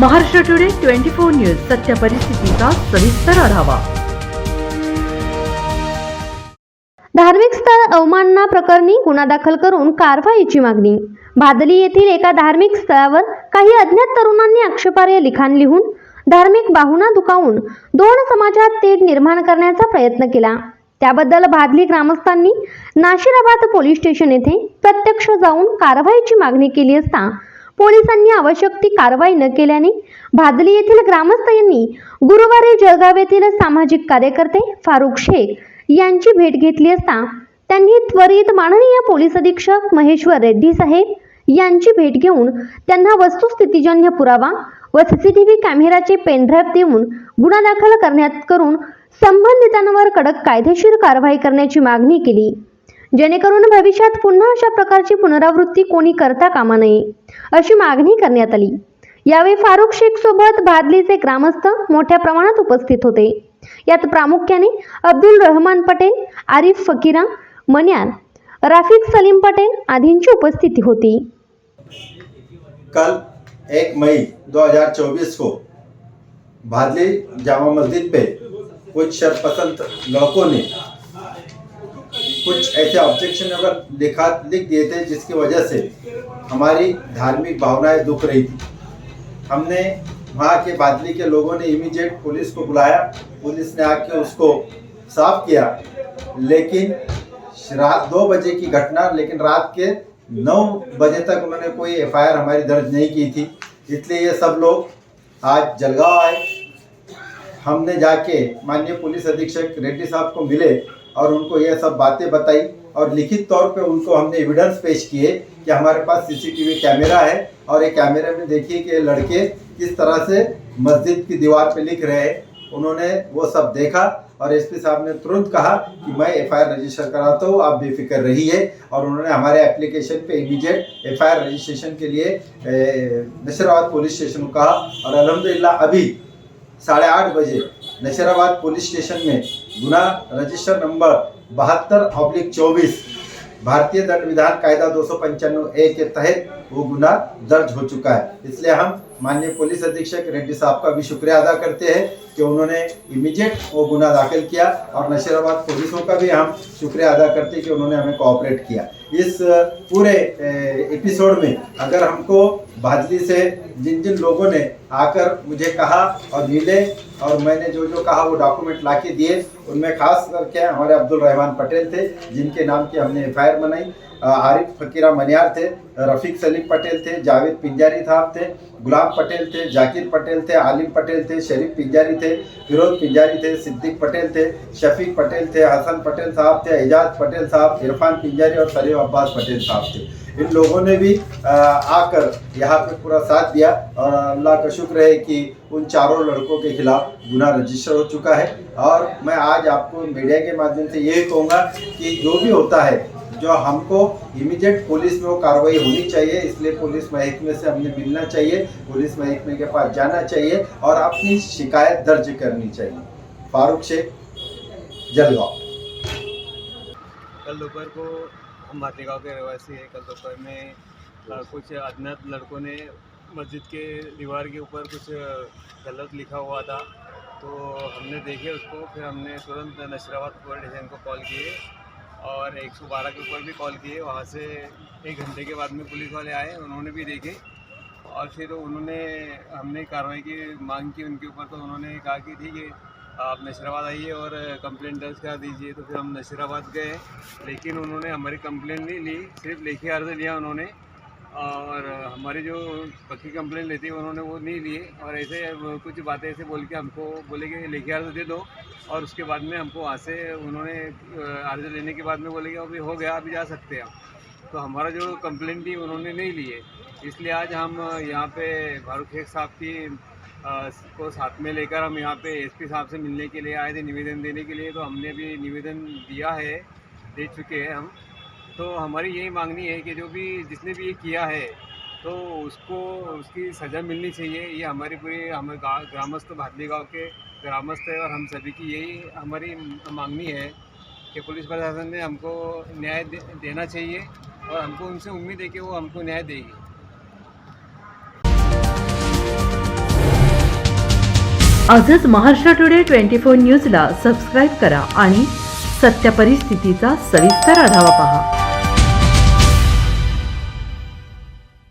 Maharashtra today twenty four news सत्य परिस्थितीचा सविस्तर आढावा. धार्मिक स्थळ अवमानना प्रकरणी गुन्हा दाखल करून कारवाईची मागणी. भादली येथील एका धार्मिक स्थळावर काही अज्ञात तरुणांनी आक्षेपार्ह लिखाण लिहून धार्मिक बाहुना दुखावून दोन समाजात तेढ निर्माण करण्याचा प्रयत्न केला. त्याबद्दल भादली ग्रामस्थांनी नाशिराबाद पोलीस स्टेशन येथे प्रत्यक्ष जाऊन कारवाईची मागणी केली असता पोलिसांनी आवश्यक ती कारवाई न केल्याने भादली येथील ग्रामस्थ यांनी गुरुवारी जळगाव येथील सामाजिक कार्यकर्ते फारुख शेख यांची भेट घेतली असता त्यांनी त्वरित माननीय पोलीस अधीक्षक महेश्वर रेड्डी साहेब यांची भेट घेऊन त्यांना वस्तुस्थितीजन्य पुरावा व सीसीटीव्ही कॅमेराचे पेनड्राईव्ह देऊन गुन्हा दाखल करण्यात करून संबंधितांवर कडक कायदेशीर कारवाई करण्याची मागणी केली. जेणेकरून भविष्यात पुन्हा अशा प्रकारची पुनरावृत्ती कोणी करता कामा नये अशी मागणी करण्यात आली. यावेळी फारुख शेख सोबत भादलीचे ग्रामस्थ मोठ्या प्रमाणात उपस्थित होते. यात प्रामुख्याने अब्दुल रहमान पटेल आरिफ फकीरा मन्यान राफिक सलीम पटेल आदींची उपस्थिती होती. कल एक मई 2024 को भादली जामा मस्जिद पे कुछ शरपसंत लोगों ने कुछ ऐसे ऑब्जेक्शन अगर लिखा लिख दिए थे जिसकी वजह से हमारी धार्मिक भावनाएँ दुख रही थी। हमने वहाँ के बादली के लोगों ने इमीडिएट पुलिस को बुलाया। पुलिस ने आके उसको साफ़ किया। लेकिन रात, दो बजे की घटना, लेकिन रात के नौ बजे तक उन्होंने कोई एफआईआर हमारी दर्ज नहीं की थी। इसलिए ये सब लोग आज जलगांव आए। हमने जाके माननीय पुलिस अधीक्षक रेड्डी साहब को मिले। और उनको यह सब बातें बताई और लिखित तौर पे उनको हमने एविडेंस पेश किए कि हमारे पास सीसीटीवी कैमरा है और ये कैमरे में देखिए कि लड़के किस तरह से मस्जिद की दीवार पे लिख रहे हैं। उन्होंने वो सब देखा और एसपी साहब ने तुरंत कहा कि मैं एफआईआर रजिस्टर कराता हूँ आप बेफिक्र रहिए। और उन्होंने हमारे एप्लीकेशन पे इमीडिएट एफआईआर रजिस्ट्रेशन के लिए ए, नशराबाद पुलिस स्टेशन को कहा। और अलहमदिल्ला अभी साढ़े आठ बजे नशराबाद पुलिस स्टेशन में गुना रजिस्टर नंबर बहत्तर ऑब्लिक चौबीस, भारतीय दंड विधान कायदा दो सौ पंचानवे ए के तहत वो गुना दर्ज हो चुका है। इसलिए हम माननीय पुलिस अधीक्षक रेड्डी साहब का भी शुक्रिया अदा करते हैं कि उन्होंने इमीडिएट वो गुना दाखिल किया और नशीराबाद पुलिसों का भी हम शुक्रिया अदा करते हैं कि उन्होंने हमें कोऑपरेट किया। इस पूरे एपिसोड में अगर हमको भादली से जिन जिन लोगों ने आकर मुझे कहा और मिले और मैंने जो जो कहा वो डॉक्यूमेंट ला के दिए, उनमें खास करके हमारे अब्दुल रहमान पटेल थे, जिनके नाम की हमने एफआईआर बनाई। आरिफ फकीरा मनियार थे रफीक सलीम पटेल थे, जावेद पिंजारी साहब थे, गुलाम पटेल थे, जाकिर पटेल थे, आलिम पटेल थे, शरीफ पिंजारी थे, फिरोज पिंजारी थे, सिद्दीक पटेल थे, शफीक पटेल थे, हसन पटेल साहब थे, एजाज पटेल साहब, इरफान पिंजारी और सलीम अब्बास पटेल साहब थे। इन लोगों ने भी आकर यहाँ पे पूरा साथ दिया और अल्लाह का शुक्र है कि उन चारों लड़कों के खिलाफ गुना रजिस्टर हो चुका है। और मैं आज आपको मीडिया के माध्यम से यही कहूँगा कि जो भी होता है जो हमको इमीडिएट पुलिस में वो कार्रवाई होनी चाहिए, इसलिए पुलिस महकमे से हमने मिलना चाहिए पुलिस महकमे के पास जाना चाहिए और अपनी शिकायत दर्ज करनी चाहिए। फारूक शेख, जलगांव। कल दोपहर को हम भातीगांव के रहवासी हैं। कल दोपहर में कुछ अज्ञात लड़कों ने मस्जिद के दीवार के ऊपर कुछ गलत लिखा हुआ था। तो हमने देखे उसको, फिर हमने तुरंत नशराबाद पुलिस स्टेशन को कॉल किए। और 112 के ऊपर भी कॉल किए। वहाँ से एक घंटे के बाद में पुलिस वाले आए, उन्होंने भी देखे। और फिर उन्होंने, हमने कार्रवाई की, मांग की उनके ऊपर तो उन्होंने कहा कि ठीक है, आप नशराबाद आइए और कंप्लेंट दर्ज करा दीजिए। तो फिर हम नशराबाद गए, लेकिन उन्होंने हमारी कंप्लेंट नहीं ली, सिर्फ़ लेखी अर्ज़ लिया उन्होंने। और हमारी जो पक्की कंप्लेंट लेती है, उन्होंने वो नहीं लिए। और ऐसे कुछ बातें ऐसे बोल के हमको बोले कि लेके अर्ज़ दे दो। और उसके बाद में हमको वहाँ से उन्होंने अर्ज़ लेने के बाद में बोले कि अभी हो गया, अभी जा सकते हैं तो हमारा जो कंप्लेन थी, उन्होंने नहीं लिए। इसलिए आज हम यहाँ पे फारूक शेख साहब की को साथ में लेकर हम यहाँ पे एसपी साहब से मिलने के लिए आए थे, निवेदन देने के लिए। तो हमने भी निवेदन दिया है, दे चुके हैं हम। तो हमारी यही मांगनी है कि जो भी जिसने भी ये किया है तो उसको उसकी सज़ा मिलनी चाहिए। ये हमारी पूरी हमारे ग्रामस्थ भादली गाँव के ग्रामस्थ है और हम सभी की यही हमारी मांगनी है कि पुलिस प्रशासन ने हमको न्याय दे, देना चाहिए और हमको उनसे उम्मीद है कि वो हमको न्याय देगी। आजच महाराष्ट्र टुडे ट्वेंटी फोर न्यूजला सबस्क्राईब करा आणि सत्य परिस्थितीचा सविस्तर आढावा पहा.